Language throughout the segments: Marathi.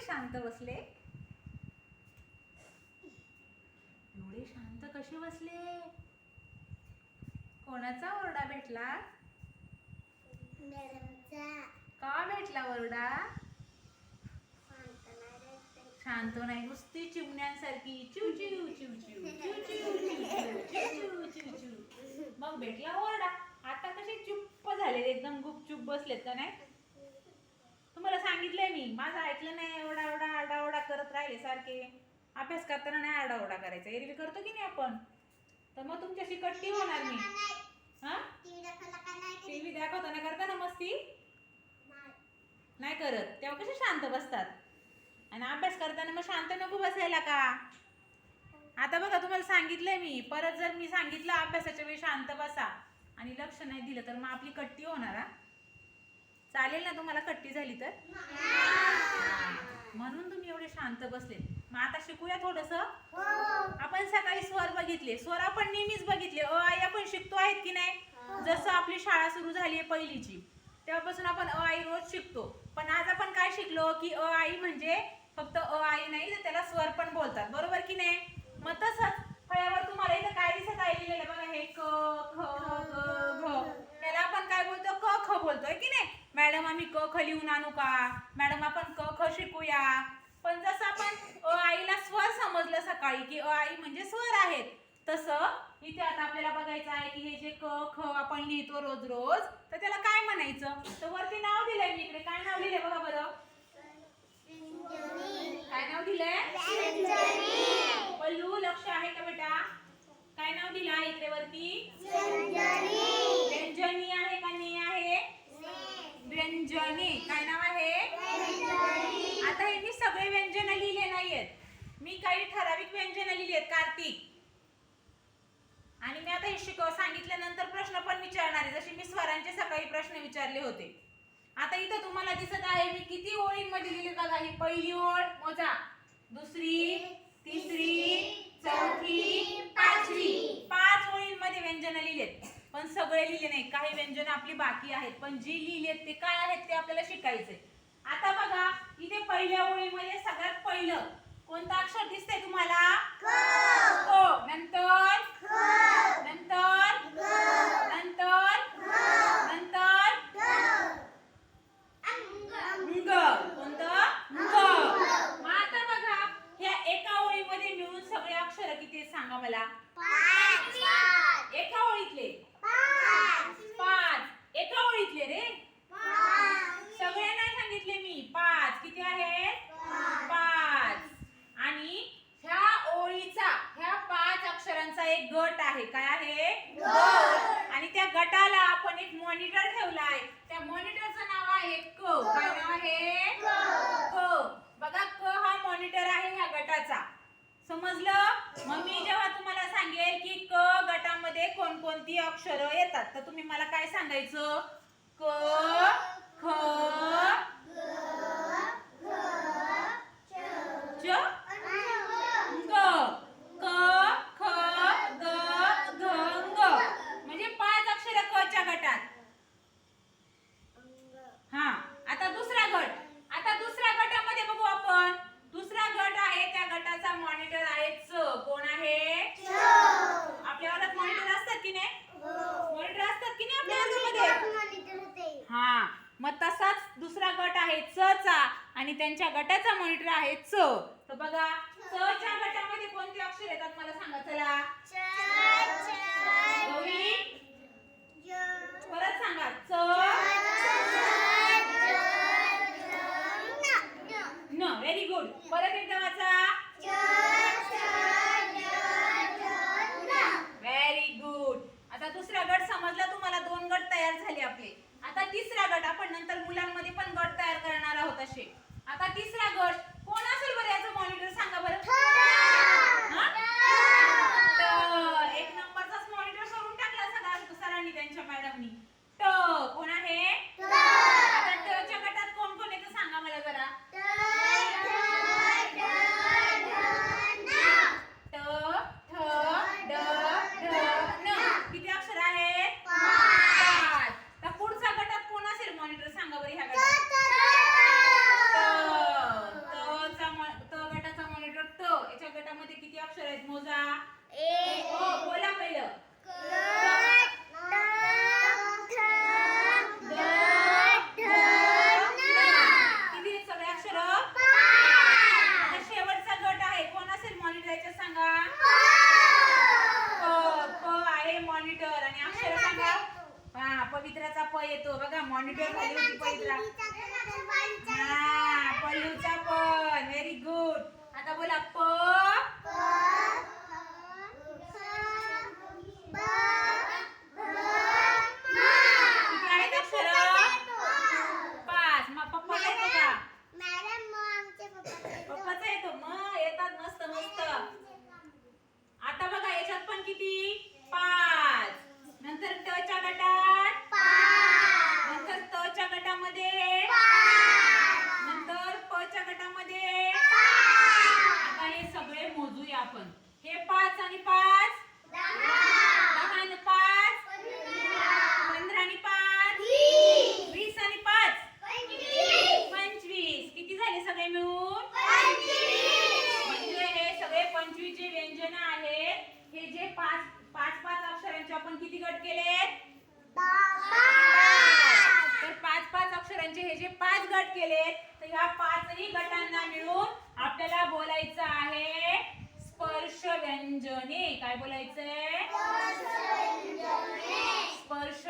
एवढे शांत बसले एवढे शांत कसे बसले कोणाचा ओरडा भेटला का भेटला ओरडा शांत नाही नुसती चिमण्यांसारखी चिव चिव चिव चिव चिव चिव चिव चिव चिव चिव चिव मग भेटला ओरडा आता कसे चुप्प झाले एकदम गुपचूप बसलेत का नाही तुम्हाला सांगितलंय मी. माझं ऐकलं नाही एवढा एवढा आरडाओरडा करत राहिले सारखे. अभ्यास करताना नाही आरडाओरडा करायचा. एरवी करतो की नाही आपण? तर मग तुमच्याशी कट्टी होणार मी. हा? टीव्ही नाही दाखवताना करताना मस्ती? नाही करत. तेव्हा कसे शांत बसतात? आणि अभ्यास करताना मग शांत नको बसायला का? आता बघा तुम्हाला सांगितलंय मी. परत जर मी सांगितलं अभ्यासाच्या वेळी शांत बसा आणि लक्ष नाही दिलं तर मग आपली कट्टी होणार हा? चालेल ना तुम्हाला? कट्टी झाली तर? म्हणून तुम्ही एवढे शांत बसले. मग आता शिकूया थोडस? हो. आपण सकाळी स्वर बघितले. स्वर आपण नेहमीच बघितले. अ आई आपण शिकतो आहेत की नाही? जसं आपली शाळा सुरू झाली आहे पहिलीची तेव्हापासून आपण अ आई रोज शिकतो. पण आज आपण काय शिकलो की अ आई म्हणजे फक्त अ आई नाही तर त्याला स्वर पण बोलतात. बरोबर की नाही? मग तसंच फळ्यावर तुम्हाला इथं काय दिसत आहे? लिहिलेलं बघा हे क ख ग घ. त्याला आपण काय बोलतो? क ख बोलतोय की नाही? मॅडम आम्ही क ख लिहून आणू का? मॅडम आपण क ख शिकूया. पण जसं आपण अ आईला स्वर समजलं सकाळी की अ आई म्हणजे स्वर आहेत तसं इथे आता आपल्याला बघायचं आहे की हे जे क ख आपण लिहितो रोज रोज तर त्याला काय म्हणायचं? तर वरती नाव दिलंय मी इकडे. काय नाव लिहिलंय बघा बरं? काय नाव दिलंय? पल्लू लक्ष आहे का बेटा? काय नाव दिलं आहे इकडे वरती व्यंजनी आहे का ने आहे व्यंजनी काय नाव आहे आता हे मी सगळे व्यंजन लिहिले नाहीयेत मी काही ठराविक व्यंजन लिहिली आहेत कार्तिक आणि मी आता हे शिकव सांगितल्यानंतर प्रश्न पण विचारणार आहे जसे मी स्वरांचे सकाळी प्रश्न विचारले होते आता इथं तुम्हाला दिसत आहे मी किती ओळींमध्ये लिहिले बघा ही पहिली ओळ मोजा दुसरी तिसरी चौथी पाचवी पाच ओळींमध्ये व्यंजन लिहिलेत पण सगळे लिहिले नाही. काही व्यंजन आपली बाकी आहेत पण जी लिहिलेत ते काय आहेत ते आपल्याला शिकायचे आता बघा इथे पहिल्या ओळीमध्ये सगळ्यात पहिलं कोणतं अक्षर दिसतंय तुम्हाला? नंतर नंतर नंतर ग कोणतं ग मग आता बघा ह्या एका ओळीमध्ये मिळून सगळे अक्षर किती आहेत सांगा मला एका ओळीतले पाच एका ओळीतले रे सगळे नाही सांगितले मी पाच किती आहेत पाच आणि ह्या ओळीचा ह्या पाच अक्षरांचा एक गट आहे. काय आहे? आणि त्या गटाला आपण एक मॉनिटर ठेवलाय. त्या मॉनिटरचं नाव आहे क. काय नाव आहे? क. बघा क हा मॉनिटर आहे ह्या गटाचा. समजलं? मग मी जेव्हा तुम्हाला सांगेल की क गटामध्ये कोणकोणती अक्षरं येतात तर तुम्ही मला काय सांगायचं? क ख च ग क ख ग घ ग म्हणजे पाच अक्षर क च्या गटात हा आता दुसरा गट आता दुसऱ्या गटामध्ये बघू आपण दुसरा गट आहे त्या गटाचा मॉनिटर आहे च कोण आहे आपल्या वर्गात मॉनिटर असतात की नाही मॉनिटर असतात की नाही आपल्या वर्गामध्ये हा मग तसाच दुसरा गट आहे च चा आणि त्यांच्या गटाचा मॉनिटर आहे च. तर बघा च च्या गटामध्ये कोणते अक्षर येतात? मला सांगा चला. गट केलेत. तर ह्या पाचही गटांना मिळून आपल्याला बोलायचं आहे स्पर्श व्यंजने काय बोलायचंय? स्पर्श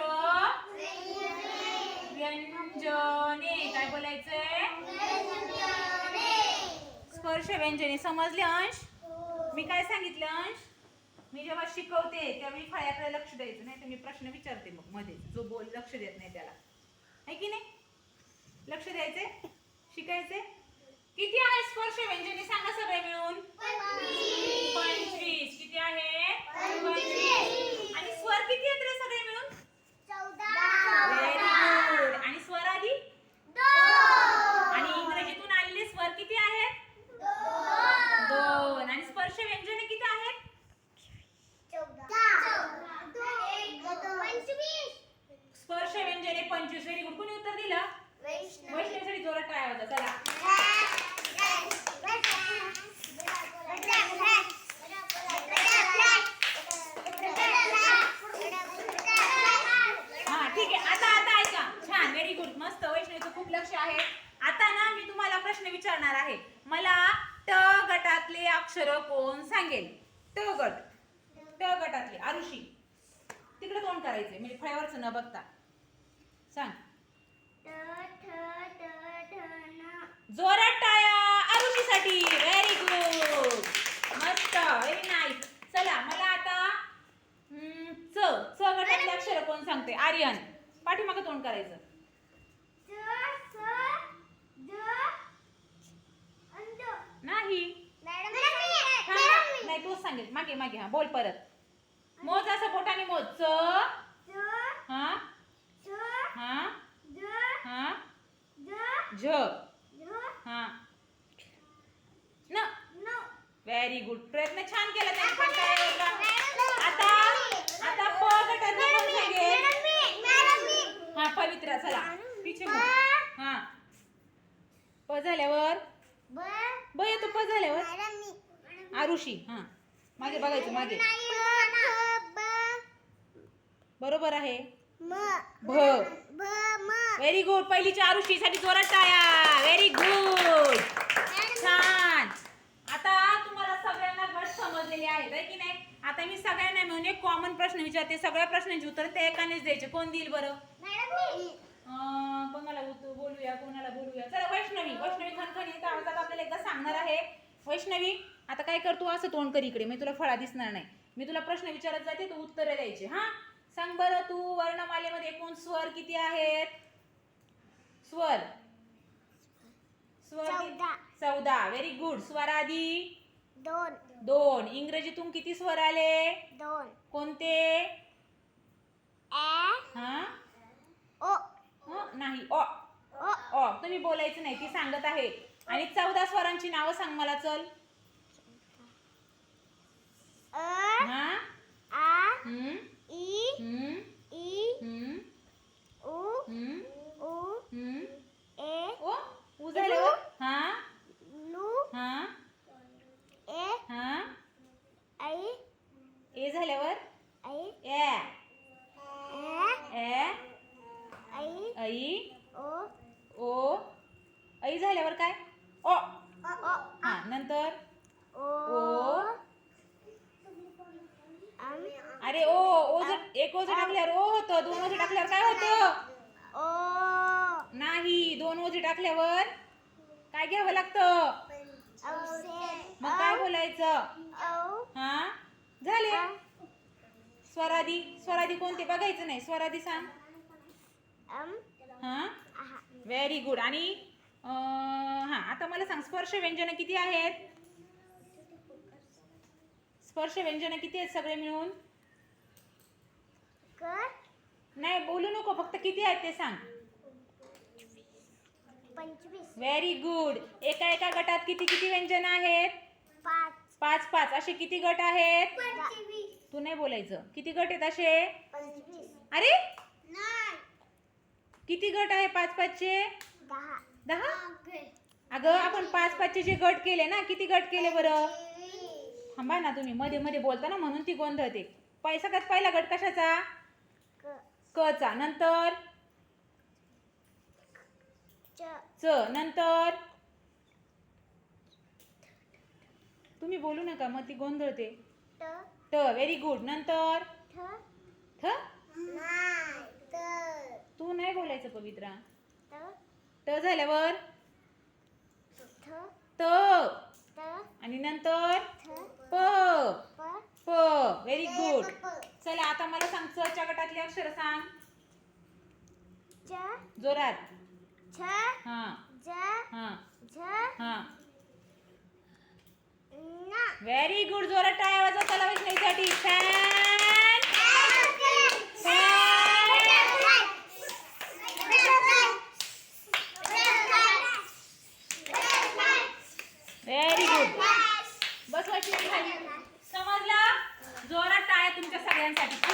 व्यंजने काय बोलायचंय? स्पर्श व्यंजने समजले अंश? मी काय सांगितलं अंश? मी जेव्हा शिकवते तेव्हा मी फळ्याकडे लक्ष द्यायचं. नाही तर मी प्रश्न विचारते मग मध्ये. जो बोल लक्ष देत नाही त्याला. है की नाही? लक्ष द्यायचे? शिकायचे? किती आहे स्पर्श? व्यंजने सांगा सगळे मिळून. पंचवीस किती आहे पंचवीस आणि स्वर किती आहेत रे सगळे मिळून व्हेरी गुड आणि स्वर आधी आणि इंग्रजीतून आलेले स्वर किती आहेत दोन आणि स्पर्श व्यंजने किती आहेत स्पर्श व्यंजने पंचवीस व्हेरी गुड कोणी उत्तर दिलं वैष्णवीसाठी जोरात होता. चला. हा ठीक आहे. आता आता ऐका. छान. व्हेरी गुड मस्त. वैष्णवीचं खूप लक्ष आहे. आता ना मी तुम्हाला प्रश्न विचारणार आहे. मला ट गटातले अक्षर कोण सांगेल? ट गट. ट गटातले. आरुषी. तिकडे तोंड करायचे म्हणजे फळ्यावरच न बघता. सांग. जोरात टाळ्या. आरुषीसाठी व्हेरी गुड मस्त. व्हेरी नाईस चला मला आता हम्म, च. च गटातले अक्षर कोण सांगते? आर्यन. पाठीमागे तोंड करायचं. नाही. हा, नाही तोच सांगेल. मागे मागे. हा बोल परत. मोज असं बोटाने मोज. च. हा. हा. हा. झ हा न व्हेरी गुड प्रयत्न छान केला त्यांनी पण काय होता? आता आता प गटातले कोण सांगेल हा पवित्रा चला. पिछे हो. हा. प झाल्यावर. ब येतो प झाल्यावर. आरुषी हा. मागे बघायचं मागे. बरोबर आहे. भ. व्हेरी गुड पहिलीच्या आरुषीसाठी जोरात टाळ्या. व्हेरी गुड छान. आता सगळ्यांना गट समजलेले आहेत आहे की नाही? आता मी सगळ्यांना मिळून एक कॉमन प्रश्न विचारते. सगळ्या प्रश्नांची उत्तर ते एकानेच द्यायचे. कोण देईल बरं? अं, कोणाला उत- बोलूया कोणाला बोलूया? चला वैष्णवी. वैष्णवी खणखणी आवाजात आपल्याला एकदा सांगणार आहे. वैष्णवी आता काय करतो असं तोंड कर इकडे. मी तुला फळा दिसणार नाही. मी तुला प्रश्न विचारत जाते तू उत्तरं द्यायचे. हा? सांग बरं तू वर्णमालेमध्ये एकूण स्वर किती आहेत? स्वर. स्वर. चौदा. व्हेरी गुड स्वरादी दोन. दोन. इंग्रजीतून किती स्वर आले? दोन. कोणते? ए हा? ओ. हं? नाही. ऑ ओ ऑ तुम्ही बोलायचं नाही. ती सांगत आहे. आणि चौदा स्वरांची नावं सांग मला चल. अ. हा आ हम्म ई हम्म ई हम्म उ हम्म उ हम्म ए ओ उ झालं हो? हा लू हा ए हा आई ए झाल्यावर आई ए ए ए आई ऐ ओ ओ ऐ झाल्यावर काय ओ ओ ओ हा नंतर? ओ. अरे ओ ओ जर एक ओ जर टाकल्यावर ओ होतं दोन ओ जर टाकल्यावर काय होतं? नाही दोन ओझे टाकल्यावर काय घ्यावं लागतं? मग काय बोलायचं? हा? झाले. स्वरादी स्वरादी कोणते? बघायचं नाही. स्वरादी सांग. हा? व्हेरी गुड आणि? हा आता मला सांग स्पर्श व्यंजन किती आहेत? स्पर्श व्यंजन किती आहेत सगळे मिळून? नाही बोलू नको फक्त किती आहेत ते सांग. पंचवीस. व्हेरी गुड एका एका गटात किती किती व्यंजन आहेत? पाच. पाच पाच. असे किती गट आहेत? पंचवीस. तू नाही बोलायचं. किती गट आहेत असे? पंचवीस. अरे! नाही. किती गट आहे पाच पाचचे? दहा. दहा? अगं आपण पाच पाचचे जे गट केले ना किती गट केले बरं? थांबा ना तुम्ही मध्ये मध्ये बोलता ना म्हणून ती गोंधळते पै सगळ्यात पहिला गट कशाचा? क. कचा नंतर? च. च. नंतर? तुम्ही बोलू नका मग ती गोंधळते ट. व्हेरी गुड नंतर? थ तू नाही बोलायचं पवित्रा. त झाल्यावर? त आणि नंतर? प. प. व्हेरी गुड चला आता मला सांग च च्या गटातली अक्षर सांग. जोरात. हा. हा. हा. व्हेरी गुड जोरात टाळ्या वाजवा त्याला वैष्णवीसाठी सगळ्यांसाठी